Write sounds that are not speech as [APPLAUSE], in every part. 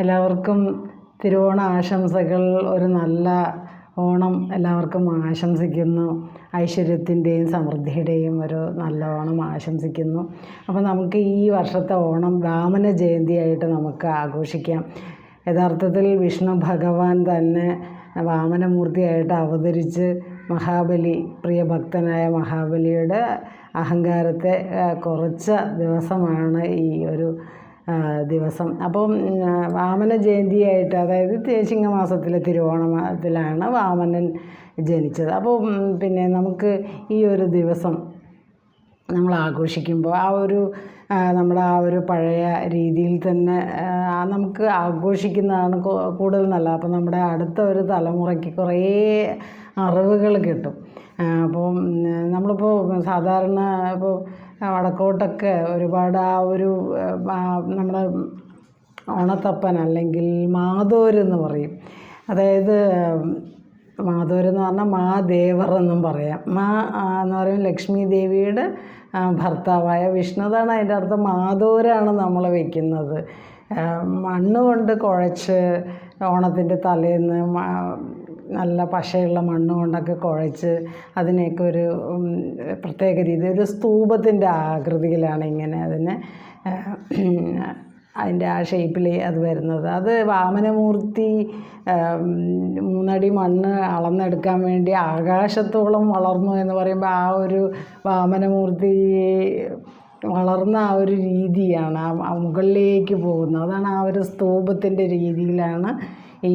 എല്ലാവർക്കും തിരുവോണ ആശംസകൾ. ഒരു നല്ല ഓണം എല്ലാവർക്കും ആശംസിക്കുന്നു. ഐശ്വര്യത്തിന്റെയും സമൃദ്ധിയുടെയും ഒരു നല്ല ഓണം ആശംസിക്കുന്നു. അപ്പോൾ നമുക്ക് ഈ വർഷത്തെ ഓണം വാമന ജയന്തിയായിട്ട് നമുക്ക് ആഘോഷിക്കാം. യഥാർത്ഥത്തിൽ വിഷ്ണു ഭഗവാൻ തന്നെ വാമനമൂർത്തിയായിട്ട് അവതരിച്ച് മഹാബലി പ്രിയ ഭക്തനായ മഹാബലിയുടെ അഹങ്കാരത്തെ കുറച്ച ദിവസമാണ് ഈ ഒരു ദിവസം. അപ്പം വാമന ജയന്തിയായിട്ട് അതായത് ചിങ്ങമാസത്തിലെ തിരുവോണത്തിലാണ് വാമനൻ ജനിച്ചത്. അപ്പോൾ പിന്നെ നമുക്ക് ഈ ഒരു ദിവസം നമ്മൾ ആഘോഷിക്കുമ്പോൾ ആ ഒരു നമ്മുടെ ആ ഒരു പഴയ രീതിയിൽ തന്നെ നമുക്ക് ആഘോഷിക്കുന്നതാണ് കൂടുതൽ നല്ലത്. അപ്പോൾ നമ്മുടെ അടുത്ത ഒരു തലമുറയ്ക്ക് കുറേ അറിവുകൾ കിട്ടും. അപ്പോൾ നമ്മളിപ്പോൾ സാധാരണ ഇപ്പോൾ വടക്കോട്ടൊക്കെ ഒരുപാട് ആ ഒരു നമ്മുടെ ഓണത്തപ്പൻ അല്ലെങ്കിൽ മാതോരെന്ന് പറയും. അതായത് മാതോരെന്ന് പറഞ്ഞാൽ മാദേവർ എന്നും പറയാം. മാ എന്ന് പറയും ലക്ഷ്മി ദേവിയുടെ ഭർത്താവായ വിഷ്ണു. അതാണ് അതിന്റെ അർത്ഥം. മാതോരാണ് നമ്മൾ വയ്ക്കുന്നത് മണ്ണ് കൊണ്ട് കുഴച്ച് ഓണത്തിന്റെ തലേന്ന് നല്ല പശയുള്ള മണ്ണ് കൊണ്ടൊക്കെ കുഴച്ച് അതിനെയൊക്കെ ഒരു പ്രത്യേക രീതി ഒരു സ്തൂപത്തിന്റെ ആകൃതിയിലാണ് ഇങ്ങനെ അതിനെ അതിന്റെ ആ ഷേപ്പിൽ അത് വരുന്നത്. അത് വാമനമൂർത്തി മൂന്നടി മണ്ണ് അളന്നെടുക്കാൻ വേണ്ടി ആകാശത്തോളം വളർന്നു എന്ന് പറയുമ്പോൾ ആ ഒരു വാമനമൂർത്തി വളർന്ന ആ ഒരു രീതിയാണ് ആ മുകളിലേക്ക് പോകുന്നത്. അതാണ് ആ ഒരു സ്തൂപത്തിന്റെ രീതിയിലാണ് ഈ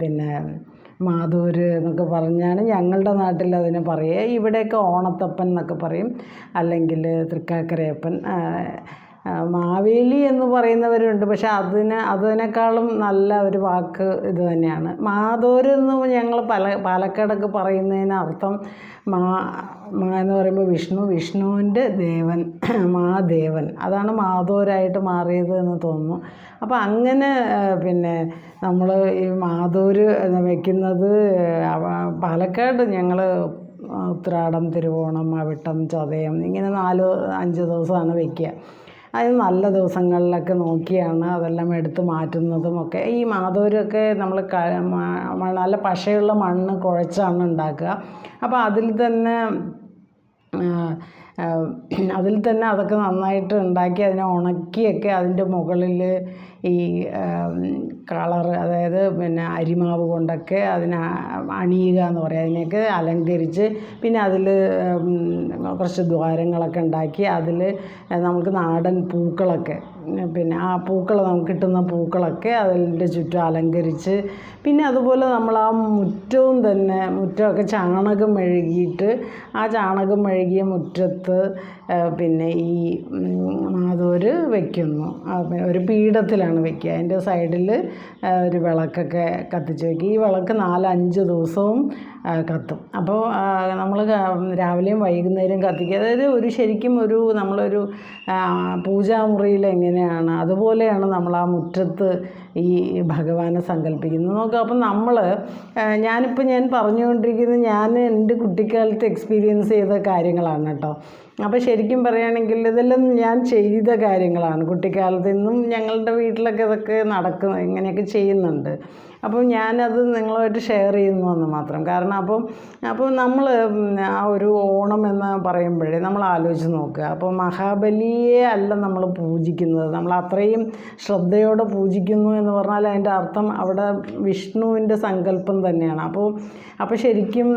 പിന്നെ മാധൂര് എന്നൊക്കെ പറഞ്ഞാണ് ഞങ്ങളുടെ നാട്ടിൽ അതിനെ പറയുക. ഇവിടെയൊക്കെ ഓണത്തപ്പൻ എന്നൊക്കെ പറയും. അല്ലെങ്കിൽ തൃക്കാക്കരയപ്പൻ മാവേലി എന്ന് പറയുന്നവരുണ്ട്. പക്ഷെ അതിന് അതിനേക്കാളും നല്ല ഒരു വാക്ക് ഇത് തന്നെയാണ്. മാതോരെന്ന് ഞങ്ങൾ പല പാലക്കാടൊക്കെ പറയുന്നതിന് അർത്ഥം മാ മാ എന്ന് പറയുമ്പോൾ വിഷ്ണു വിഷ്ണുവിന്റെ ദേവൻ [CLEARS THROAT] മാദേവൻ. അതാണ് മാതോരായിട്ട് മാറിയത് എന്ന് തോന്നുന്നു. അപ്പോൾ അങ്ങനെ പിന്നെ നമ്മൾ ഈ മാതോര് വയ്ക്കുന്നത് പാലക്കാട് ഞങ്ങൾ ഉത്രാടം തിരുവോണം അവിട്ടം ചതയം ഇങ്ങനെ നാല് അഞ്ച് ദിവസമാണ് വയ്ക്കുക അത് നല്ല ദിവസങ്ങളിലൊക്കെ നോക്കിയാണ് അതെല്ലാം എടുത്ത് മാറ്റുന്നതും ഒക്കെ. ഈ മാധവരൊക്കെ നമ്മൾ നല്ല പശയുള്ള മണ്ണ് കുഴച്ചാണ് ഉണ്ടാക്കുക. അപ്പോൾ അതിൽ തന്നെ അതിൽ തന്നെ അതൊക്കെ നന്നായിട്ട് ഉണ്ടാക്കി അതിനെ ഉണക്കിയൊക്കെ അതിന്റെ മുകളിൽ ഈ കളർ അതായത് പിന്നെ അരിമാവ് കൊണ്ടൊക്കെ അതിനെ അണിയുക എന്ന് പറയും. അതിനെയൊക്കെ അലങ്കരിച്ച് പിന്നെ അതിൽ കുറച്ച് ദ്വാരങ്ങളൊക്കെ ഉണ്ടാക്കി അതിൽ നമുക്ക് നാടൻ പൂക്കളൊക്കെ പിന്നെ ആ പൂക്കൾ നമുക്ക് കിട്ടുന്ന പൂക്കളൊക്കെ അതിന്റെ ചുറ്റും അലങ്കരിച്ച് പിന്നെ അതുപോലെ നമ്മൾ ആ മുറ്റവും തന്നെ മുറ്റമൊക്കെ ചാണകം മെഴുകിയിട്ട് ആ ചാണകം മെഴുകിയ മുറ്റത്ത് പിന്നെ ഈ മാതൂര് വയ്ക്കുന്നു ഒരു പീഠത്തിലാണ് വയ്ക്കുക അതിന്റെ സൈഡിൽ ഒരു വിളക്കൊക്കെ കത്തിച്ച് വയ്ക്കുക ഈ വിളക്ക് നാലഞ്ച് ദിവസവും കത്തും. അപ്പോൾ നമ്മൾ രാവിലെയും വൈകുന്നേരം കത്തിക്കുക. അതായത് ഒരു ശരിക്കും ഒരു നമ്മളൊരു പൂജാമുറിയിൽ എങ്ങനെയാണ് അതുപോലെയാണ് നമ്മൾ ആ മുറ്റത്ത് ഈ ഭഗവാനെ സങ്കല്പിക്കുന്നത്. നോക്കുക അപ്പം നമ്മൾ ഞാനിപ്പോൾ ഞാൻ പറഞ്ഞുകൊണ്ടിരിക്കുന്നത് ഞാൻ എന്റെ കുട്ടിക്കാലത്ത് എക്സ്പീരിയൻസ് ചെയ്ത കാര്യങ്ങളാണ് കേട്ടോ. അപ്പോൾ ശരിക്കും പറയുകയാണെങ്കിൽ ഇതെല്ലാം ഞാൻ ചെയ്ത കാര്യങ്ങളാണ്. കുട്ടിക്കാലത്ത് ഇന്നും ഞങ്ങളുടെ വീട്ടിലൊക്കെ ഇതൊക്കെ നടക്കുന്ന ഇങ്ങനെയൊക്കെ ചെയ്യുന്നുണ്ട്. അപ്പം ഞാനത് നിങ്ങളുമായിട്ട് ഷെയർ ചെയ്യുന്നു എന്ന് മാത്രം. കാരണം അപ്പം അപ്പോൾ നമ്മൾ ആ ഒരു ഓണം എന്ന് പറയുമ്പോഴേ നമ്മൾ ആലോചിച്ച് നോക്കുക. അപ്പോൾ മഹാബലിയെ അല്ല നമ്മൾ പൂജിക്കുന്നത്. നമ്മൾ അത്രയും ശ്രദ്ധയോടെ പൂജിക്കുന്നു എന്ന് പറഞ്ഞാൽ അതിന്റെ അർത്ഥം അവിടെ വിഷ്ണുവിന്റെ സങ്കല്പം തന്നെയാണ്. അപ്പോൾ അപ്പോൾ ശരിക്കും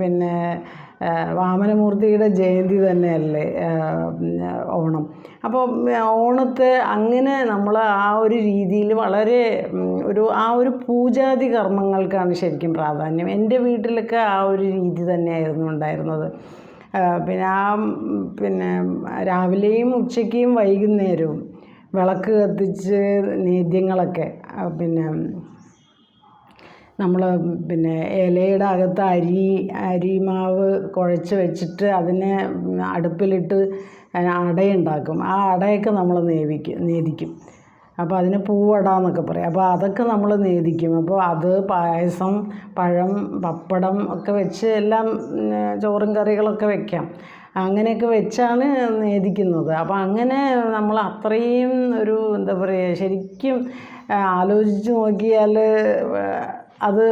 പിന്നെ വാമനമൂർത്തിയുടെ ജയന്തി തന്നെയല്ലേ ഓണം. അപ്പോൾ ഓണത്തെ അങ്ങനെ നമ്മൾ ആ ഒരു രീതിയിൽ വളരെ ഒരു ആ ഒരു പൂജാതി കർമ്മങ്ങൾക്കാണ് ശരിക്കും പ്രാധാന്യം. എന്റെ വീട്ടിലൊക്കെ ആ ഒരു രീതി തന്നെയായിരുന്നു ഉണ്ടായിരുന്നത്. പിന്നെ ആ പിന്നെ രാവിലെയും ഉച്ചയ്ക്കും വൈകുന്നേരവും വിളക്ക് കത്തിച്ച് നേദ്യങ്ങളൊക്കെ പിന്നെ നമ്മൾ പിന്നെ ഇലയുടെ അകത്ത് അരി അരിമാവ് കുഴച്ച് വെച്ചിട്ട് അതിനെ അടുപ്പിലിട്ട് അടയുണ്ടാക്കും. ആ അടയൊക്കെ നമ്മൾ നേവിക്കും നേദിക്കും. അപ്പോൾ അതിന് പൂവട എന്നൊക്കെ പറയും. അപ്പോൾ അതൊക്കെ നമ്മൾ നേദിക്കും. അപ്പോൾ അത് പായസം പഴം പപ്പടം ഒക്കെ വെച്ച് എല്ലാം ചോറും കറികളൊക്കെ വെക്കാം. അങ്ങനെയൊക്കെ വെച്ചാണ് നേദിക്കുന്നത്. അപ്പോൾ അങ്ങനെ നമ്മൾ അത്രയും ഒരു എന്താ പറയുക ശരിക്കും ആലോചിച്ച് നോക്കിയാൽ അത്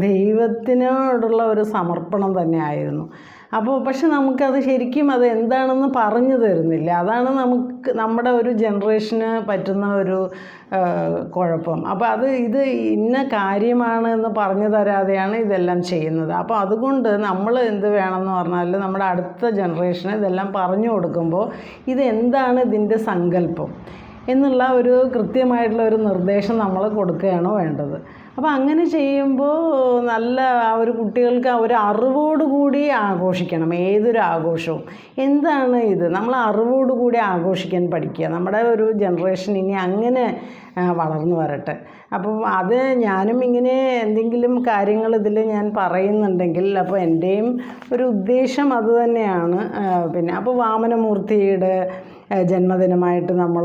ദൈവത്തിനോടുള്ള ഒരു സമർപ്പണം തന്നെയായിരുന്നു. അപ്പോൾ പക്ഷെ നമുക്കത് ശരിക്കും അത് എന്താണെന്ന് പറഞ്ഞു തരുന്നില്ല. അതാണ് നമുക്ക് നമ്മുടെ ഒരു ജനറേഷന് പറ്റുന്ന ഒരു കുഴപ്പം. അപ്പോൾ അത് ഇത് ഇന്ന കാര്യമാണ് എന്ന് പറഞ്ഞു തരാതെയാണ് ഇതെല്ലാം ചെയ്യുന്നത്. അപ്പോൾ അതുകൊണ്ട് നമ്മൾ എന്ത് വേണമെന്ന് പറഞ്ഞാൽ നമ്മുടെ അടുത്ത ജനറേഷന് ഇതെല്ലാം പറഞ്ഞു കൊടുക്കുമ്പോൾ ഇതെന്താണ് ഇതിന്റെ സങ്കല്പം? എന്നുള്ള ഒരു കൃത്യമായിട്ടുള്ള ഒരു നിർദ്ദേശം നമ്മൾ കൊടുക്കുകയാണ് വേണ്ടത്. അപ്പോൾ അങ്ങനെ ചെയ്യുമ്പോൾ നല്ല ഒരു കുട്ടികൾക്ക് ഒരു അറിവോടുകൂടി ആഘോഷിക്കണം ഏതൊരു ആഘോഷവും. എന്താണ് ഇത്? നമ്മൾ അറിവോടുകൂടി ആഘോഷിക്കാൻ പഠിക്കുക. നമ്മുടെ ഒരു ജനറേഷൻ ഇനി അങ്ങനെ വളർന്നു വരട്ടെ. അപ്പം അത് ഞാനും ഇങ്ങനെ എന്തെങ്കിലും കാര്യങ്ങൾ ഇതിൽ ഞാൻ പറയുന്നുണ്ടെങ്കിൽ അപ്പോൾ എന്റെയും ഒരു ഉദ്ദേശം അത് തന്നെയാണ്. പിന്നെ അപ്പോൾ വാമനമൂർത്തിയുടെ ജന്മദിനമായിട്ട് നമ്മൾ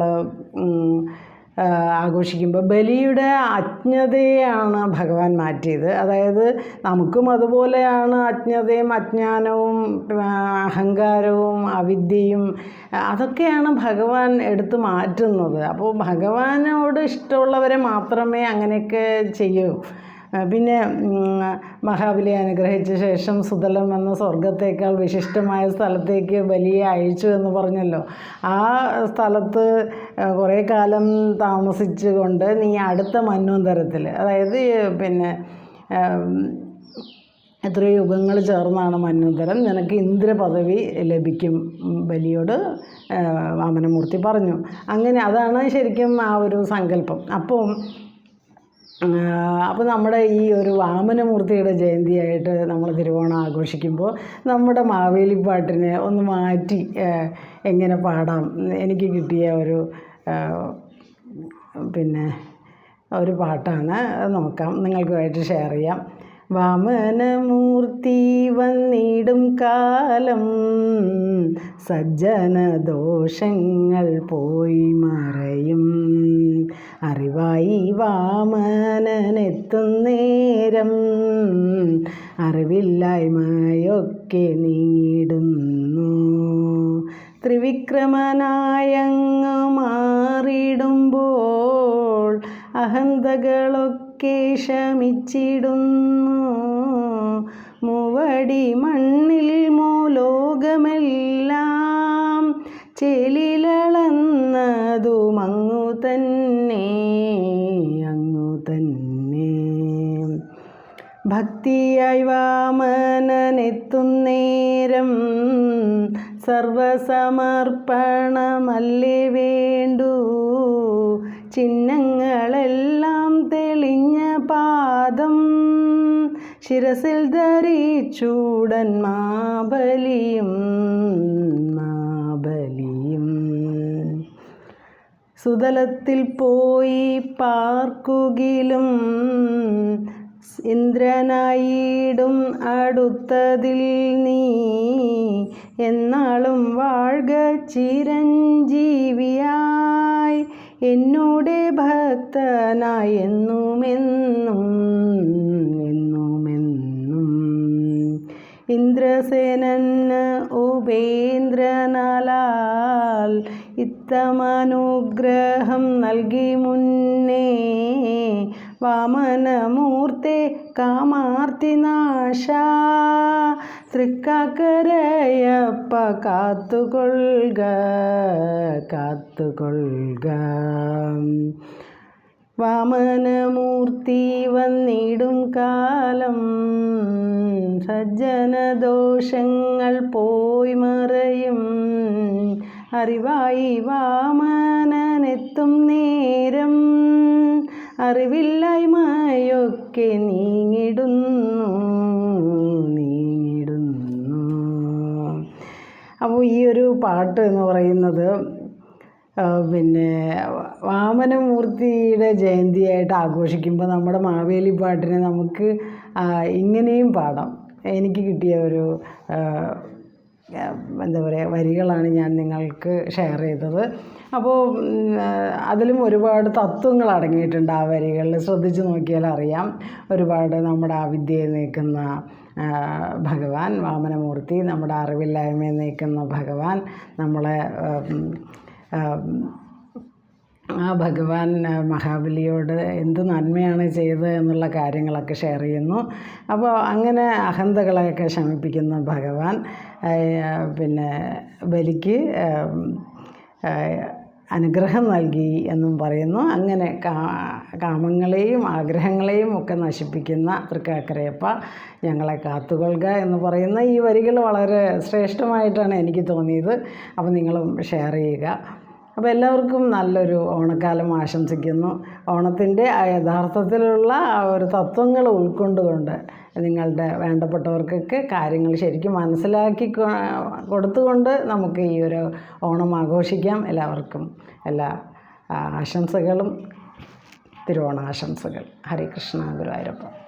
ആഘോഷിക്കുമ്പോൾ ബലിയുടെ അജ്ഞതയാണ് ഭഗവാൻ മാറ്റിയത്. അതായത് നമുക്കും അതുപോലെയാണ് അജ്ഞതയും അജ്ഞാനവും അഹങ്കാരവും അവിദ്യയും അതൊക്കെയാണ് ഭഗവാൻ എടുത്തു മാറ്റുന്നത്. അപ്പോൾ ഭഗവാനോട് ഇഷ്ടമുള്ളവരെ മാത്രമേ അങ്ങനെയൊക്കെ ചെയ്യൂ. പിന്നെ മഹാബലി അനുഗ്രഹിച്ച ശേഷം സുതലം എന്ന സ്വർഗത്തേക്കാൾ വിശിഷ്ടമായ സ്ഥലത്തേക്ക് ബലിയെ അയച്ചു എന്ന് പറഞ്ഞല്ലോ. ആ സ്ഥലത്ത് കുറേ കാലം താമസിച്ചുകൊണ്ട് നീ അടുത്ത മന്വന്തരത്തിൽ അതായത് പിന്നെ എത്രയോ യുഗങ്ങൾ ചേർന്നാണ് മന്വന്തരം. നിനക്ക് ഇന്ദ്രപദവി ലഭിക്കും ബലിയോട് വാമനമൂർത്തി പറഞ്ഞു. അങ്ങനെ അതാണ് ശരിക്കും ആ ഒരു സങ്കല്പം. അപ്പോൾ അപ്പോൾ നമ്മുടെ ഈ ഒരു വാമനമൂർത്തിയുടെ ജയന്തിയായിട്ട് നമ്മൾ തിരുവോണം ആഘോഷിക്കുമ്പോൾ നമ്മുടെ മാവേലി പാട്ടിനെ ഒന്ന് മാറ്റി എങ്ങനെ പാടാം? എനിക്ക് കിട്ടിയ ഒരു പിന്നെ ഒരു പാട്ടാണ്. നോക്കാം. നിങ്ങൾക്കുമായിട്ട് ഷെയർ ചെയ്യാം. വാമനമൂർത്തി വന്നിടും കാലം സജ്ജന ദോഷങ്ങൾ പോയി മറയും. അറിവായി വാമനനെത്തും നേരം അറിവില്ലായ്മയൊക്കെ നീടുന്നു ത്രിവിക്രമനായങ്ങ് മാറിടുമ്പോൾ അഹന്തകളൊക്കെ ശമിച്ചിടുന്നു. മൂവടി മണ്ണിൽ മൂലോകമെല്ലാം ചെലിലളന്നതും തന്നെ അങ്ങു തന്നെ. ഭക്തിയായി വാമനെത്തുന്നേരം സർവസമർപ്പണമല്ലേ വേണ്ടു. ചിഹ്നങ്ങളെല്ലാം തെളിഞ്ഞ പാദം ശിരസിൽ ധരിച്ചൂടൻ മാബലിയും മാബലിയും. സുതലത്തിൽ പോയി പാർക്കുകിലും ഇന്ദ്രനായിടും അടുത്തതിൽ നീ. എന്നാളും വാഴ്ക ചിരഞ്ജീവിയായി. എന്നോടെ ഭക്തനായി ഇത്തമനുഗ്രഹം നൽകി മുന്നേ വാമനമൂർത്തെ കാമാർത്തിനാശ തൃക്കാക്കരയപ്പ കാത്തുകൊള്ളുക കാത്തുകൊള്ളുക. വാമനമൂർത്തി വന്നിടും കാലം സജ്ജനദോഷങ്ങൾ പോയി മറയും. അറിവായി വാമാനെത്തും നേരം. അറിവില്ലായ്മയൊക്കെ നീങ്ങിടുന്നു നീങ്ങിടുന്നു. അപ്പോൾ ഈ ഒരു പാട്ട് എന്ന് പറയുന്നത് പിന്നെ വാമനമൂർത്തിയുടെ ജയന്തിയായിട്ട് ആഘോഷിക്കുമ്പോൾ നമ്മുടെ മാവേലി പാട്ടിനെ നമുക്ക് ഇങ്ങനെയും പാടാം. എനിക്ക് കിട്ടിയ ഒരു എന്താ പറയുക വരികളാണ് ഞാൻ നിങ്ങൾക്ക് ഷെയർ ചെയ്തത്. അപ്പോൾ അതിലും ഒരുപാട് തത്വങ്ങൾ അടങ്ങിയിട്ടുണ്ട് ആ വരികളിൽ. ശ്രദ്ധിച്ചു നോക്കിയാൽ അറിയാം. ഒരുപാട് നമ്മുടെ അവിദ്യയെ നീക്കുന്ന ഭഗവാൻ വാമനമൂർത്തി നമ്മുടെ അറിവില്ലായ്മയെ നീക്കുന്ന ഭഗവാൻ നമ്മളെ ആ ഭഗവാൻ മഹാബലിയോട് എന്ത് നന്മയാണ് ചെയ്തത് എന്നുള്ള കാര്യങ്ങളൊക്കെ ഷെയർ ചെയ്യുന്നു. അപ്പോൾ അങ്ങനെ അഹന്തകളെയൊക്കെ ശമിപ്പിക്കുന്ന ഭഗവാൻ പിന്നെ ബലിക്ക് അനുഗ്രഹം നൽകി എന്നും പറയുന്നു. അങ്ങനെ കാമങ്ങളെയും ആഗ്രഹങ്ങളെയും ഒക്കെ നശിപ്പിക്കുന്ന തൃക്കാക്കരയപ്പ ഞങ്ങളെ കാത്തുകൊള്ളുക എന്ന് പറയുന്ന ഈ വരികൾ വളരെ ശ്രേഷ്ഠമായിട്ടാണ് എനിക്ക് തോന്നിയത്. അപ്പോൾ നിങ്ങളും ഷെയർ ചെയ്യുക. അപ്പോൾ എല്ലാവർക്കും നല്ലൊരു ഓണക്കാലം ആശംസിക്കുന്നു. ഓണത്തിന്റെ യഥാർത്ഥത്തിലുള്ള ഒരു തത്വങ്ങൾ ഉൾക്കൊണ്ടുകൊണ്ട് നിങ്ങളുടെ വേണ്ടപ്പെട്ടവർക്കൊക്കെ കാര്യങ്ങൾ ശരിക്കും മനസ്സിലാക്കി കൊടുത്തുകൊണ്ട് നമുക്ക് ഈ ഒരു ഓണം ആഘോഷിക്കാം. എല്ലാവർക്കും എല്ലാ ആശംസകളും തിരുവോണാശംസകൾ. ഹരേ കൃഷ്ണ ഗുരുവായൂരപ്പ.